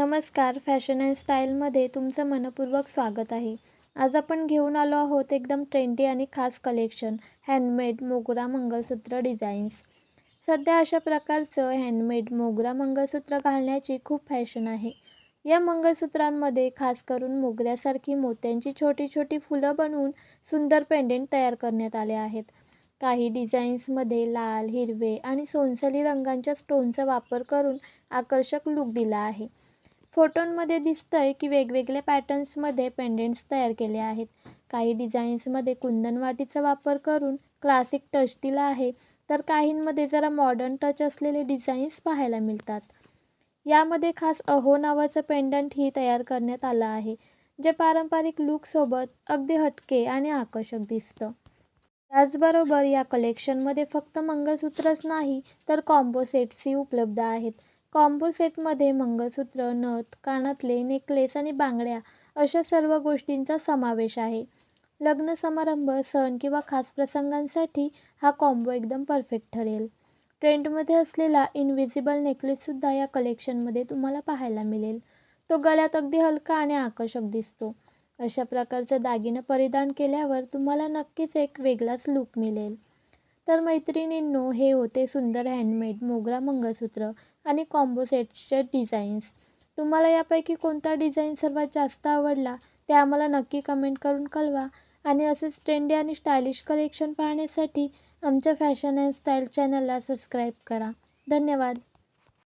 नमस्कार. Fashion and स्टाईलमध्ये तुमचं मनपूर्वक स्वागत आहे. आज आपण घेऊन आलो आहोत एकदम ट्रेंडी आणि खास कलेक्शन हँडमेड मोगरा मंगळसूत्र डिझाईन्स सध्या अशा प्रकारचं हँडमेड मोगरा मंगळसूत्र घालण्याची खूप फॅशन आहे. या मंगळसूत्रांमध्ये खास करून मोगऱ्यासारखी मोत्यांची छोटी छोटी फुलं बनवून सुंदर पेंडेंट तयार करण्यात आले आहेत. काही डिझाईन्समध्ये लाल हिरवे आणि सोनसली रंगांच्या स्टोनचा वापर करून आकर्षक लूक दिला आहे. फोटोंमध्ये दिसतंय की वेगवेगळ्या पॅटर्न्समध्ये पेंडेंट्स तयार केले आहेत. काही डिझाईन्समध्ये कुंदनवाटीचा वापर करून क्लासिक टच दिला आहे तर काहींमध्ये जरा मॉडर्न टच असलेले डिझाईन्स पाहायला मिळतात. यामध्ये खास अहो नावाचं पेंडंटही तयार करण्यात आलं आहे जे पारंपरिक लूकसोबत अगदी हटके आणि आकर्षक दिसतं. त्याचबरोबर या कलेक्शनमध्ये फक्त मंगळसूत्रच नाही तर कॉम्बो सेट्सही उपलब्ध आहेत. कॉम्बो सेटमध्ये मंगळसूत्र नथ कानातले नेकलेस आणि बांगड्या अशा सर्व गोष्टींचा समावेश आहे. लग्न समारंभ सण किंवा खास प्रसंगांसाठी हा कॉम्बो एकदम परफेक्ट ठरेल. ट्रेंडमध्ये असलेला इनविजिबल नेकलेससुद्धा या कलेक्शनमध्ये तुम्हाला पाहायला मिळेल. तो गळ्यात अगदी हलका आणि आकर्षक दिसतो. अशा प्रकारचं दागिनं परिधान केल्यावर तुम्हाला नक्कीच एक वेगळाच लूक मिळेल. तर मैत्रिणींनो हे होते सुंदर हँडमेड मोगरा मंगळसूत्र आणि कॉम्बो सेट्सचे डिझाईन्स तुम्हाला यापैकी कोणता डिझाईन सर्वात जास्त आवडला ते आम्हाला नक्की कमेंट करून कळवा. आणि असेच ट्रेंडी आणि स्टायलिश कलेक्शन पाहण्यासाठी आमच्या फॅशन अँड स्टाईल चॅनलला सबस्क्राईब करा. धन्यवाद!